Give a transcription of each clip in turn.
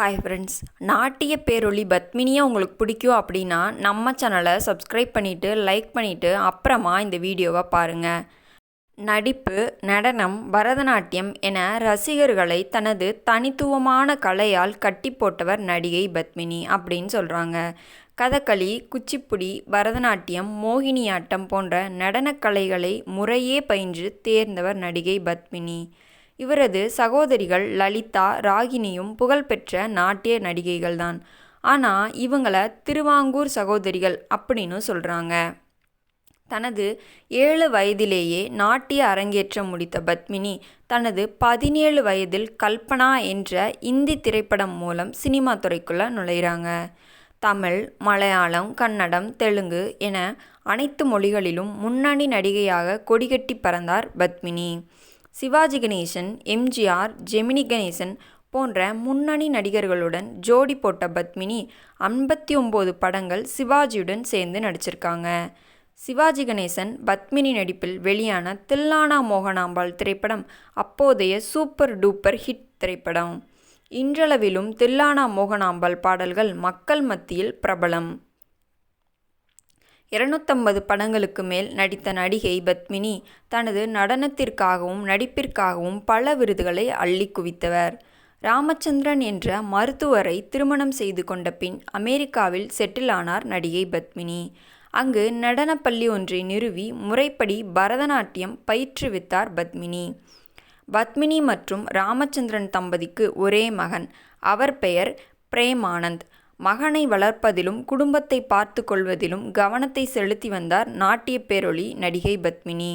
Hi friends நாட்டிய பேரொளி பத்மினியாக உங்களுக்கு பிடிக்கும் அப்படின்னா நம்ம சேனலை சப்ஸ்கிரைப் பண்ணிவிட்டு லைக் பண்ணிவிட்டு அப்புறமா இந்த வீடியோவை பாருங்கள் நடிப்பு நடனம் பரதநாட்டியம் என ரசிகர்களை தனது தனித்துவமான கலையால் கட்டி போட்டவர் நடிகை பத்மினி அப்படின்னு சொல்கிறாங்க கதகளி குச்சிப்புடி பரதநாட்டியம் மோகினியாட்டம் போன்ற நடனக்கலைகளை முறையே பயின்று தேர்ந்தவர் நடிகை பத்மினி. இவரது சகோதரிகள் லலிதா ராகினியும் புகழ்பெற்ற நாட்டிய நடிகைகள்தான். ஆனால் இவங்கள திருவாங்கூர் சகோதரிகள் அப்படின்னு சொல்கிறாங்க தனது ஏழு வயதிலேயே நாட்டிய அரங்கேற்றம் முடித்த பத்மினி தனது பதினேழு வயதில் கல்பனா என்ற இந்தி திரைப்படம் மூலம் சினிமா துறைக்குள்ளே நுழைகிறாங்க தமிழ் மலையாளம் கன்னடம் தெலுங்கு என அனைத்து மொழிகளிலும் முன்னணி நடிகையாக கொடிகட்டி பறந்தார் பத்மினி. சிவாஜி கணேசன் எம்ஜிஆர் ஜெமினி கணேசன் போன்ற முன்னணி நடிகர்களுடன் ஜோடி போட்ட பத்மினி ஐம்பத்தி ஒம்பது படங்கள் சிவாஜியுடன் சேர்ந்து நடிச்சிருக்காங்க. சிவாஜி கணேசன் பத்மினி நடிப்பில் வெளியான தில்லானா மோகனாம்பாள் திரைப்படம் அப்போதைய சூப்பர் டூப்பர் ஹிட் திரைப்படம். இன்றளவிலும் தில்லானா மோகனாம்பாள் பாடல்கள் மக்கள் மத்தியில் பிரபலம். இருநூத்தம்பது படங்களுக்கு மேல் நடித்த நடிகை பத்மினி தனது நடனத்திற்காகவும் நடிப்பிற்காகவும் பல விருதுகளை அள்ளி குவித்தவர். ராமச்சந்திரன் என்ற மருத்துவரை திருமணம் செய்து கொண்ட பின் அமெரிக்காவில் செட்டிலானார் நடிகை பத்மினி. அங்கு நடனப்பள்ளி ஒன்றை நிறுவி முறைப்படி பரதநாட்டியம் பயிற்றுவித்தார் பத்மினி. பத்மினி மற்றும் ராமச்சந்திரன் தம்பதிக்கு ஒரே மகன். அவர் பெயர் பிரேமானந்த். மகனை வளர்ப்பதிலும் குடும்பத்தை பார்த்து கொள்வதிலும் கவனத்தை செலுத்தி வந்தார் நாட்டிய பேரொளி நடிகை பத்மினி.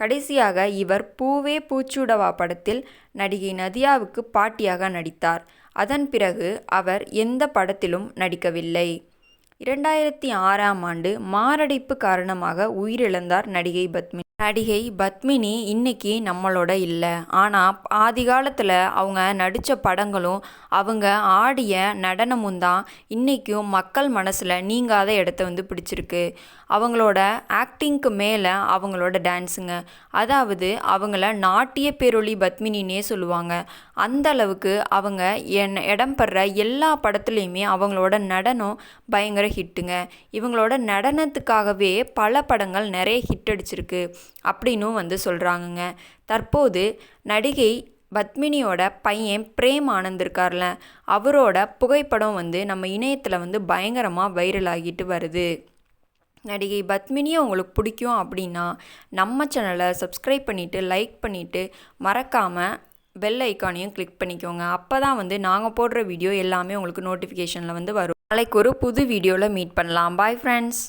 கடைசியாக இவர் பூவே பூச்சூடவா படத்தில் நடிகை நதியாவுக்கு பாட்டியாக நடித்தார். அதன் பிறகு அவர் எந்த படத்திலும் நடிக்கவில்லை. இரண்டாயிரத்தி ஆறாம் ஆண்டு மாரடைப்பு காரணமாக உயிரிழந்தார் நடிகை பத்மினி நடிகை பத்மினி இன்னைக்கு நம்மளோட இல்லை. ஆனால் ஆதி காலத்தில் அவங்க நடித்த படங்களும் அவங்க ஆடிய நடனமும் தான் இன்றைக்கும் மக்கள் மனசில் நீங்காத இடத்த வந்து பிடிச்சிருக்கு. அவங்களோட ஆக்டிங்க்கு மேலே அவங்களோட டான்ஸுங்க. அதாவது அவங்கள நாட்டிய பேரொளி பத்மினின்னே சொல்லுவாங்க. அந்த அளவுக்கு அவங்க என் இடம் எல்லா படத்துலையுமே அவங்களோட நடனம் பயங்கர ஹிட்டுங்க. இவங்களோட நடனத்துக்காகவே பல படங்கள் நிறைய ஹிட் அடிச்சிருக்கு. அப்படின்னும் வந்து சொல்கிறாங்கங்க தற்போது நடிகை பத்மினியோட பையன் பிரேம் ஆனந்த் இருக்கார்ல அவரோட புகைப்படம் வந்து நம்ம இணையத்தில் வந்து பயங்கரமாக வைரல் ஆகிட்டு வருது. நடிகை பத்மினியை உங்களுக்கு பிடிக்கும் அப்படின்னா நம்ம சேனலை சப்ஸ்கிரைப் பண்ணிவிட்டு லைக் பண்ணிவிட்டு மறக்காமல் பெல் ஐக்கானையும் கிளிக் பண்ணிக்கோங்க. அப்போ தான் வந்து நாங்கள் போடுற வீடியோ எல்லாமே உங்களுக்கு நோட்டிஃபிகேஷனில் வந்து வரும். நாளைக்கு ஒரு புது வீடியோவில் மீட் பண்ணலாம். Bye friends